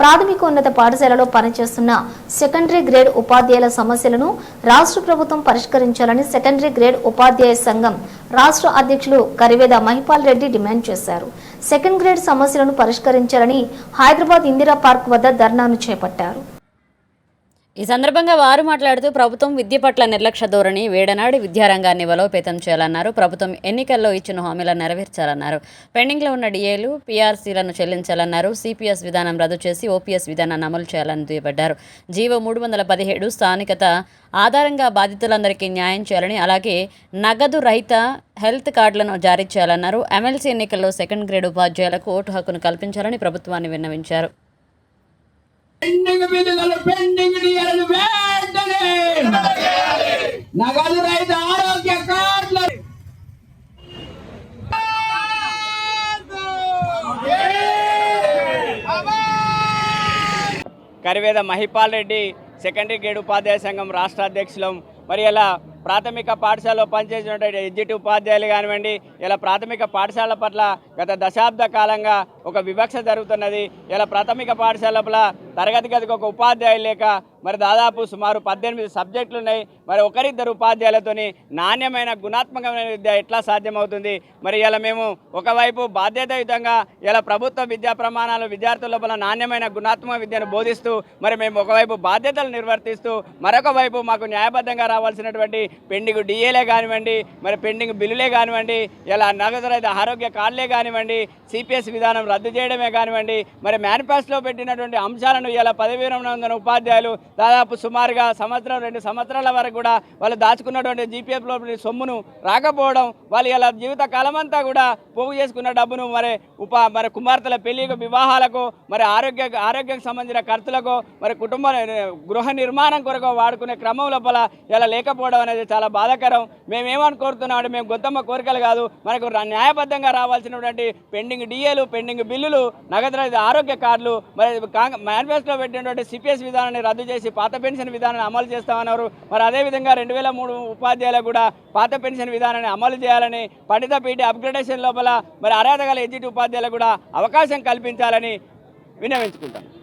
ప్రాథమికోన్నత పాఠశాలలో పనిచేస్తున్న సెకండరీ గ్రేడ్ ఉపాధ్యాయుల సమస్యలను రాష్ట్ర ప్రభుత్వం పరిష్కరించాలని సెకండరీ గ్రేడ్ ఉపాధ్యాయ సంఘం రాష్ట్ర అధ్యక్షులు కరివేద మహిపాల్ రెడ్డి డిమాండ్ చేశారు. సెకండ్ గ్రేడ్ సమస్యలను పరిష్కరించాలని హైదరాబాద్ ఇందిరా పార్క్ వద్ద ధర్నాను చేపట్టారు. ఈ సందర్భంగా వారు మాట్లాడుతూ ప్రభుత్వం విద్య పట్ల నిర్లక్ష్య ధోరణి వేడనాడి విద్యారంగాన్ని బలోపేతం చేయాలన్నారు. ప్రభుత్వం ఎన్నికల్లో ఇచ్చిన హామీలను నెరవేర్చాలన్నారు. పెండింగ్లో ఉన్న డిఏలు పీఆర్సీలను చెల్లించాలన్నారు. సిపిఎస్ విధానం రద్దు చేసి ఓపీఎస్ విధానాన్ని అమలు చేయాలని దుయ్యబడ్డారు. జీవో మూడు వందల పదిహేడు స్థానికత ఆధారంగా బాధితులందరికీ న్యాయం చేయాలని అలాగే నగదు రహిత హెల్త్ కార్డులను జారీ చేయాలన్నారు. ఎమ్మెల్సీ ఎన్నికల్లో సెకండ్ గ్రేడ్ ఉపాధ్యాయులకు ఓటు హక్కును కల్పించాలని ప్రభుత్వాన్ని విన్నవించారు పెండింగ్ బిల్లులు పెండింగ్ డిఎల్ వెంటనే నగదు రైతు ఆరోగ్య కార్డులు కరివేద మహిపాల్ రెడ్డి సెకండరీ గ్రేడ్ ఉపాధ్యాయ సంఘం రాష్ట్ర అధ్యక్షులం. మరి ఇలా ప్రాథమిక పాఠశాలలో పనిచేసినటువంటి ఎగ్జిట్ ఉపాధ్యాయులు కానివ్వండి ఇలా ప్రాథమిక పాఠశాల పట్ల గత దశాబ్ద కాలంగా ఒక వివక్ష జరుగుతున్నది. ఇలా ప్రాథమిక పాఠశాల తరగతి గదికి ఒక ఉపాధ్యాయులు లేక మరి దాదాపు సుమారు పద్దెనిమిది సబ్జెక్టులు ఉన్నాయి. మరి ఒకరిద్దరు ఉపాధ్యాయులతోని నాణ్యమైన గుణాత్మకమైన విద్య ఎట్లా సాధ్యమవుతుంది? మరి ఇలా మేము ఒకవైపు బాధ్యతాయుతంగా ఇలా ప్రభుత్వ విద్యా ప్రమాణాలు విద్యార్థుల లోపల నాణ్యమైన గుణాత్మక విద్యను బోధిస్తూ మరి మేము ఒకవైపు బాధ్యతలు నిర్వర్తిస్తూ మరొక వైపు మాకు న్యాయబద్ధంగా రావాల్సినటువంటి పెండింగ్ డిఏలే కానివ్వండి మరి పెండింగ్ బిల్లులే కానివ్వండి ఇలా నగదు రహిత ఆరోగ్య కార్డులే కానివ్వండి సిపిఎస్ విధానం రద్దు చేయడమే కానివ్వండి మరి మేనిఫెస్టోలో పెట్టినటువంటి అంశాలను ఇలా పదవి విరమణ ఉపాధ్యాయులు దాదాపు సుమారుగా సంవత్సరం రెండు సంవత్సరాల వరకు కూడా వాళ్ళు దాచుకున్నటువంటి జీపీఎఫ్లో సొమ్మును రాకపోవడం వాళ్ళు ఇలా జీవిత కాలమంతా కూడా పోగు చేసుకున్న డబ్బును మరి ఉపా మరి కుమార్తెల పెళ్ళికి వివాహాలకు మరి ఆరోగ్య ఆరోగ్యకు సంబంధించిన ఖర్చులకు మరి కుటుంబ గృహ నిర్మాణం కొరకు వాడుకునే క్రమం లోపల ఇలా లేకపోవడం అనేది చాలా బాధాకరం. మేమేమని ఏమని కోరుతున్నాం మేము గొత్తమ్మ కోరికలు కాదు మనకు న్యాయబద్ధంగా రావాల్సినటువంటి పెండింగ్ డిఏలు పెండింగ్ బిల్లులు నగదు ఆరోగ్య కార్డులు మరి మేనిఫెస్టోలో పెట్టినటువంటి సిపిఎస్ విధానాన్ని రద్దు చేసి పాత పెన్షన్ విధానాన్ని అమలు చేస్తామన్నారు. మరి అదేవిధంగా రెండు వేల మూడు ఉపాధ్యాయులకు కూడా పాత పెన్షన్ విధానాన్ని అమలు చేయాలని పండిత పీఠ అప్గ్రేడేషన్ లోపల మరి అర్హత గల ఎడ్జిట్ ఉపాధ్యాయులకు కూడా అవకాశం కల్పించాలని విన్నవించుకుంటాను